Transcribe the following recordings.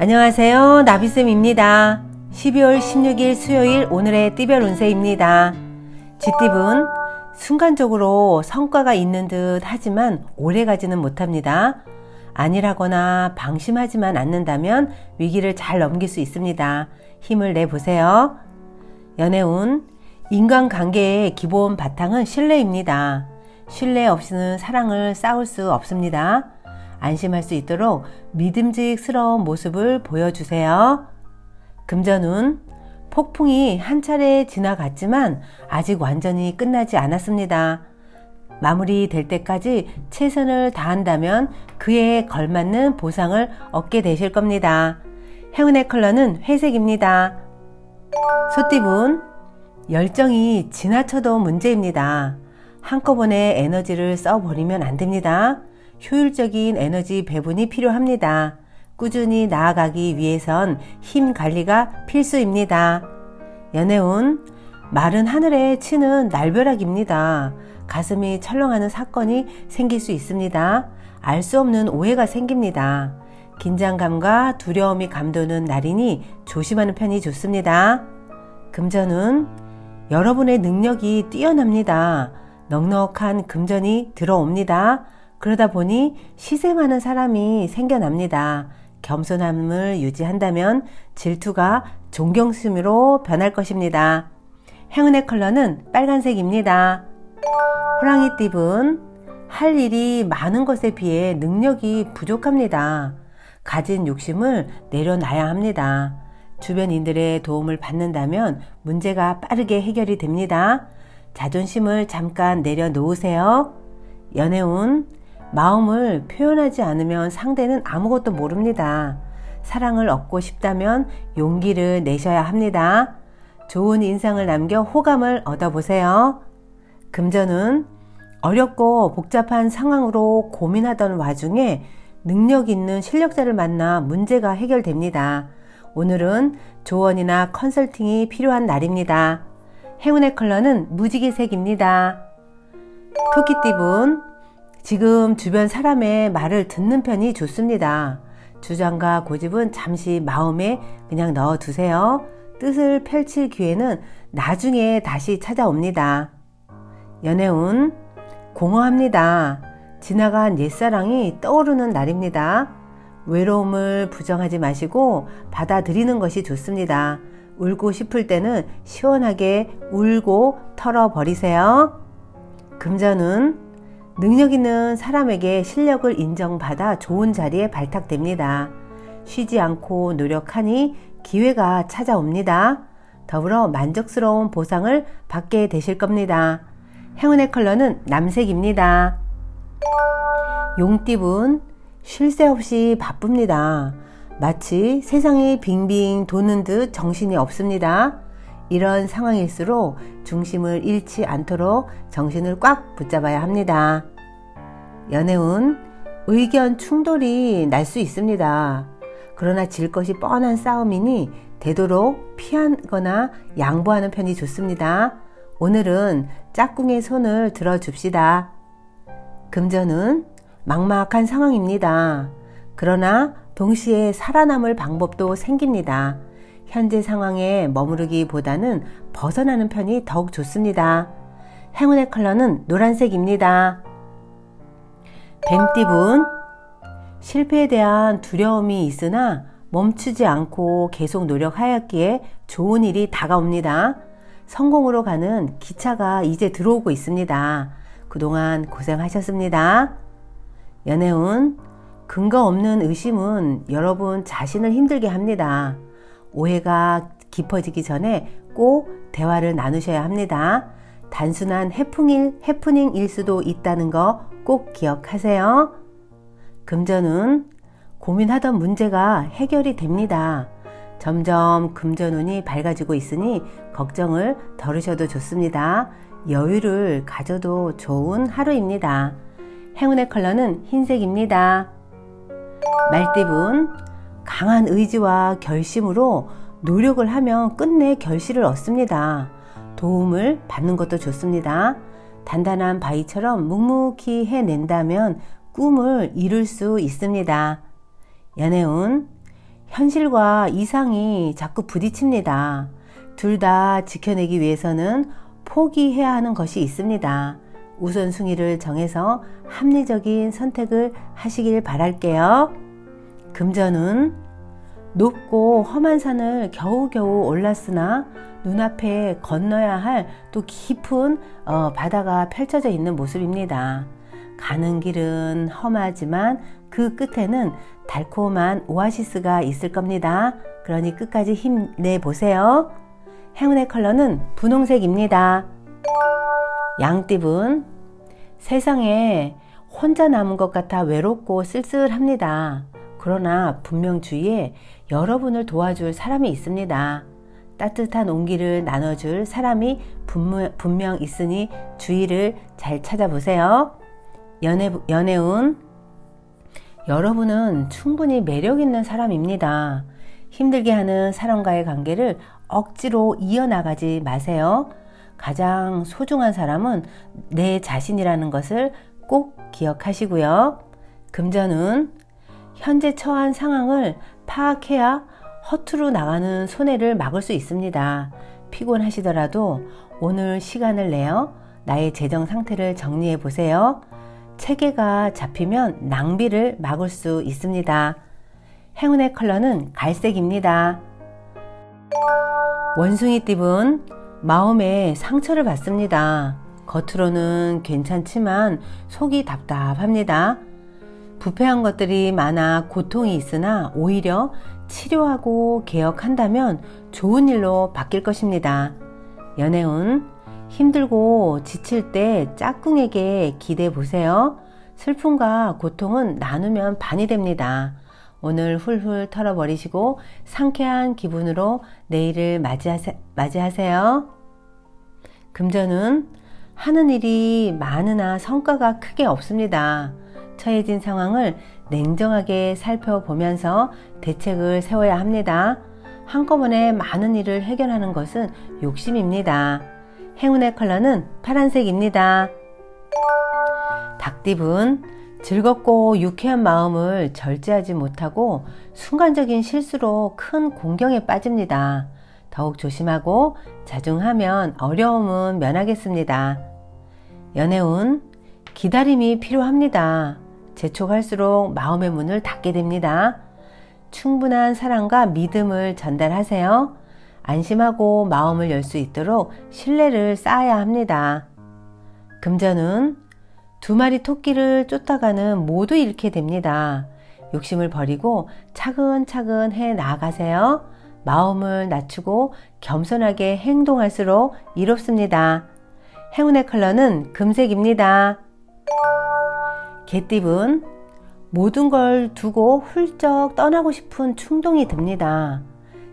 안녕하세요. 나비쌤입니다. 12월 16일 수요일 오늘의 띠별 운세입니다. 쥐띠분 순간적으로 성과가 있는 듯 하지만 오래 가지는 못합니다. 안일하거나 방심하지만 않는다면 위기를 잘 넘길 수 있습니다. 힘을 내보세요. 연애운 인간관계의 기본 바탕은 신뢰입니다. 신뢰 없이는 사랑을 쌓을 수 없습니다. 안심할 수 있도록 믿음직스러운 모습을 보여주세요. 금전운 폭풍이 한 차례 지나갔지만 아직 완전히 끝나지 않았습니다. 마무리될 때까지 최선을 다한다면 그에 걸맞는 보상을 얻게 되실 겁니다. 행운의 컬러는 회색입니다. 소띠분 열정이 지나쳐도 문제입니다. 한꺼번에 에너지를 써버리면 안 됩니다. 효율적인 에너지 배분이 필요합니다. 꾸준히 나아가기 위해선 힘 관리가 필수입니다. 연애운 마른 하늘에 치는 날벼락입니다. 가슴이 철렁하는 사건이 생길 수 있습니다. 알 수 없는 오해가 생깁니다. 긴장감과 두려움이 감도는 날이니 조심하는 편이 좋습니다. 금전은 여러분의 능력이 뛰어납니다. 넉넉한 금전이 들어옵니다. 그러다 보니 시샘하는 사람이 생겨납니다. 겸손함을 유지한다면 질투가 존경심으로 변할 것입니다. 행운의 컬러는 빨간색입니다. 호랑이 띠분 할 일이 많은 것에 비해 능력이 부족합니다. 가진 욕심을 내려놔야 합니다. 주변인들의 도움을 받는다면 문제가 빠르게 해결이 됩니다. 자존심을 잠깐 내려놓으세요. 연애운 마음을 표현하지 않으면 상대는 아무것도 모릅니다. 사랑을 얻고 싶다면 용기를 내셔야 합니다. 좋은 인상을 남겨 호감을 얻어보세요. 금전은 어렵고 복잡한 상황으로 고민하던 와중에 능력 있는 실력자를 만나 문제가 해결됩니다. 오늘은 조언이나 컨설팅이 필요한 날입니다. 행운의 컬러는 무지개색입니다. 토끼띠분 지금 주변 사람의 말을 듣는 편이 좋습니다. 주장과 고집은 잠시 마음에 그냥 넣어 두세요. 뜻을 펼칠 기회는 나중에 다시 찾아옵니다. 연애운 공허합니다. 지나간 옛사랑이 떠오르는 날입니다. 외로움을 부정하지 마시고 받아들이는 것이 좋습니다. 울고 싶을 때는 시원하게 울고 털어버리세요. 금전은 능력 있는 사람에게 실력을 인정받아 좋은 자리에 발탁됩니다. 쉬지 않고 노력하니 기회가 찾아옵니다. 더불어 만족스러운 보상을 받게 되실 겁니다. 행운의 컬러는 남색입니다. 용띠분 쉴 새 없이 바쁩니다. 마치 세상이 빙빙 도는 듯 정신이 없습니다. 이런 상황일수록 중심을 잃지 않도록 정신을 꽉 붙잡아야 합니다. 연애운 의견 충돌이 날 수 있습니다. 그러나 질 것이 뻔한 싸움이니 되도록 피하거나 양보하는 편이 좋습니다. 오늘은 짝꿍의 손을 들어줍시다. 금전은 막막한 상황입니다. 그러나 동시에 살아남을 방법도 생깁니다. 현재 상황에 머무르기보다는 벗어나는 편이 더욱 좋습니다. 행운의 컬러는 노란색입니다. 뱀띠분 실패에 대한 두려움이 있으나 멈추지 않고 계속 노력하였기에 좋은 일이 다가옵니다. 성공으로 가는 기차가 이제 들어오고 있습니다. 그동안 고생하셨습니다. 연애운 근거 없는 의심은 여러분 자신을 힘들게 합니다. 오해가 깊어지기 전에 꼭 대화를 나누셔야 합니다. 단순한 해프닝, 해프닝일 수도 있다는 거 꼭 기억하세요. 금전운 고민하던 문제가 해결이 됩니다. 점점 금전운이 밝아지고 있으니 걱정을 덜으셔도 좋습니다. 여유를 가져도 좋은 하루입니다. 행운의 컬러는 흰색입니다. 말띠분 강한 의지와 결심으로 노력을 하면 끝내 결실을 얻습니다. 도움을 받는 것도 좋습니다. 단단한 바위처럼 묵묵히 해낸다면 꿈을 이룰 수 있습니다. 연애운 현실과 이상이 자꾸 부딪힙니다. 둘 다 지켜내기 위해서는 포기해야 하는 것이 있습니다. 우선순위를 정해서 합리적인 선택을 하시길 바랄게요. 금전은 높고 험한 산을 겨우겨우 올랐으나 눈앞에 건너야 할 또 깊은 어, 바다가 펼쳐져 있는 모습입니다. 가는 길은 험하지만 그 끝에는 달콤한 오아시스가 있을 겁니다. 그러니 끝까지 힘내 보세요. 행운의 컬러는 분홍색입니다. 양띠분 세상에 혼자 남은 것 같아 외롭고 쓸쓸합니다. 그러나 분명 주위에 여러분을 도와줄 사람이 있습니다. 따뜻한 온기를 나눠줄 사람이 분명, 분명 있으니 주위를 잘 찾아보세요. 연애, 연애운 여러분은 충분히 매력 있는 사람입니다. 힘들게 하는 사람과의 관계를 억지로 이어나가지 마세요. 가장 소중한 사람은 내 자신이라는 것을 꼭 기억하시고요. 금전은 현재 처한 상황을 파악해야 허투루 나가는 손해를 막을 수 있습니다. 피곤하시더라도 오늘 시간을 내어 나의 재정 상태를 정리해 보세요. 체계가 잡히면 낭비를 막을 수 있습니다. 행운의 컬러는 갈색입니다. 원숭이 띠분 마음에 상처를 받습니다. 겉으로는 괜찮지만 속이 답답합니다. 부패한 것들이 많아 고통이 있으나 오히려 치료하고 개혁한다면 좋은 일로 바뀔 것입니다. 연애운 힘들고 지칠 때 짝꿍에게 기대 보세요. 슬픔과 고통은 나누면 반이 됩니다. 오늘 훌훌 털어버리시고 상쾌한 기분으로 내일을 맞이하세, 맞이하세요. 금전은 하는 일이 많으나 성과가 크게 없습니다. 처해진 상황을 냉정하게 살펴보면서 대책을 세워야 합니다. 한꺼번에 많은 일을 해결하는 것은 욕심입니다. 행운의 컬러는 파란색입니다. 닭띠분 즐겁고 유쾌한 마음을 절제하지 못하고 순간적인 실수로 큰 공경에 빠집니다. 더욱 조심하고 자중하면 어려움은 면하겠습니다. 연애운 기다림이 필요합니다. 재촉할수록 마음의 문을 닫게 됩니다. 충분한 사랑과 믿음을 전달하세요. 안심하고 마음을 열 수 있도록 신뢰를 쌓아야 합니다. 금전은 두 마리 토끼를 쫓아가는 모두 잃게 됩니다. 욕심을 버리고 차근차근 해 나가세요. 마음을 낮추고 겸손하게 행동할수록 이롭습니다. 행운의 컬러는 금색입니다. 개띠분 모든 걸 두고 훌쩍 떠나고 싶은 충동이 듭니다.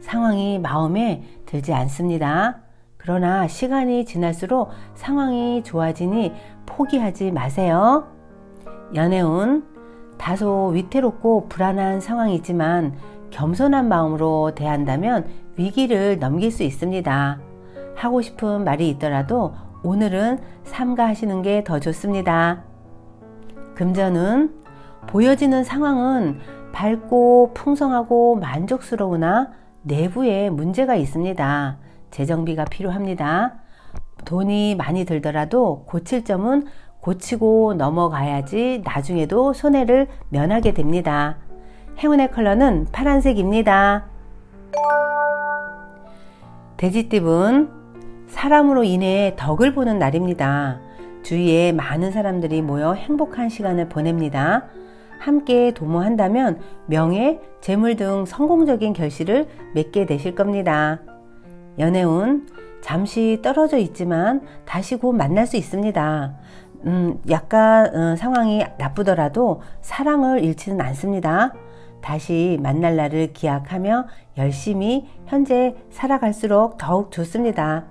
상황이 마음에 들지 않습니다. 그러나 시간이 지날수록 상황이 좋아지니 포기하지 마세요. 연애운 다소 위태롭고 불안한 상황이지만 겸손한 마음으로 대한다면 위기를 넘길 수 있습니다. 하고 싶은 말이 있더라도 오늘은 삼가하시는 게 더 좋습니다. 금전은 보여지는 상황은 밝고 풍성하고 만족스러우나 내부에 문제가 있습니다. 재정비가 필요합니다. 돈이 많이 들더라도 고칠 점은 고치고 넘어가야지 나중에도 손해를 면하게 됩니다. 행운의 컬러는 파란색입니다. 돼지띠분 사람으로 인해 덕을 보는 날입니다. 주위에 많은 사람들이 모여 행복한 시간을 보냅니다. 함께 도모한다면 명예, 재물 등 성공적인 결실을 맺게 되실 겁니다. 연애운 잠시 떨어져 있지만 다시 곧 만날 수 있습니다. 음, 약간 어, 상황이 나쁘더라도 사랑을 잃지는 않습니다. 다시 만날 날을 기약하며 열심히 현재 살아갈수록 더욱 좋습니다.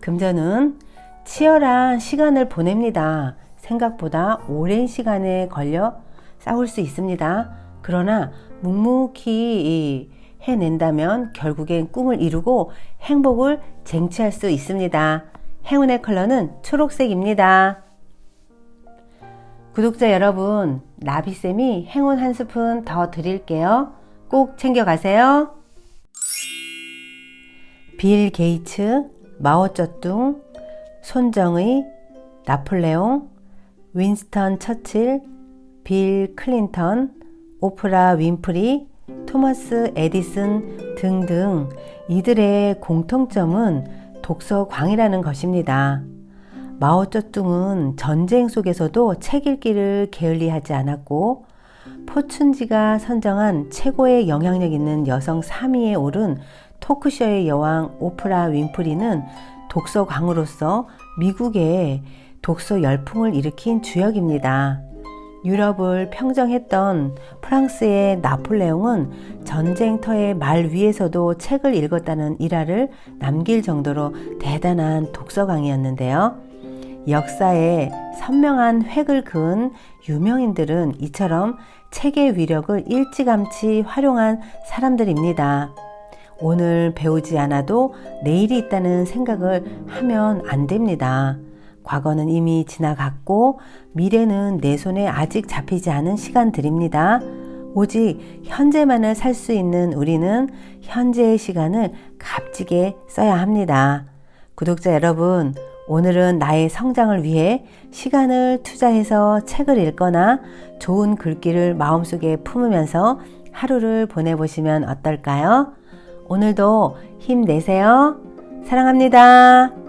금전은 치열한 시간을 보냅니다. 생각보다 오랜 시간에 걸려 싸울 수 있습니다. 그러나 묵묵히 해낸다면 결국엔 꿈을 이루고 행복을 쟁취할 수 있습니다. 행운의 컬러는 초록색입니다. 구독자 여러분, 나비쌤이 행운 한 스푼 더 드릴게요. 꼭 챙겨가세요. 빌 게이츠, 마오쩌둥, 손정의, 나폴레옹, 윈스턴 처칠, 빌 클린턴, 오프라 윈프리, 토머스 에디슨 등등 이들의 공통점은 독서광이라는 것입니다. 마오쩌둥은 전쟁 속에서도 책 읽기를 게을리하지 않았고 포춘지가 선정한 최고의 영향력 있는 여성 3위에 오른 토크쇼의 여왕 오프라 윈프리는 독서광으로서 미국에 독서 열풍을 일으킨 주역입니다. 유럽을 평정했던 프랑스의 나폴레옹은 전쟁터의 말 위에서도 책을 읽었다는 일화를 남길 정도로 대단한 독서광이었는데요. 역사에 선명한 획을 그은 유명인들은 이처럼 책의 위력을 일찌감치 활용한 사람들입니다. 오늘 배우지 않아도 내일이 있다는 생각을 하면 안 됩니다. 과거는 이미 지나갔고 미래는 내 손에 아직 잡히지 않은 시간들입니다. 오직 현재만을 살 수 있는 우리는 현재의 시간을 값지게 써야 합니다. 구독자 여러분, 오늘은 나의 성장을 위해 시간을 투자해서 책을 읽거나 좋은 글귀를 마음속에 품으면서 하루를 보내보시면 어떨까요? 오늘도 힘내세요. 사랑합니다.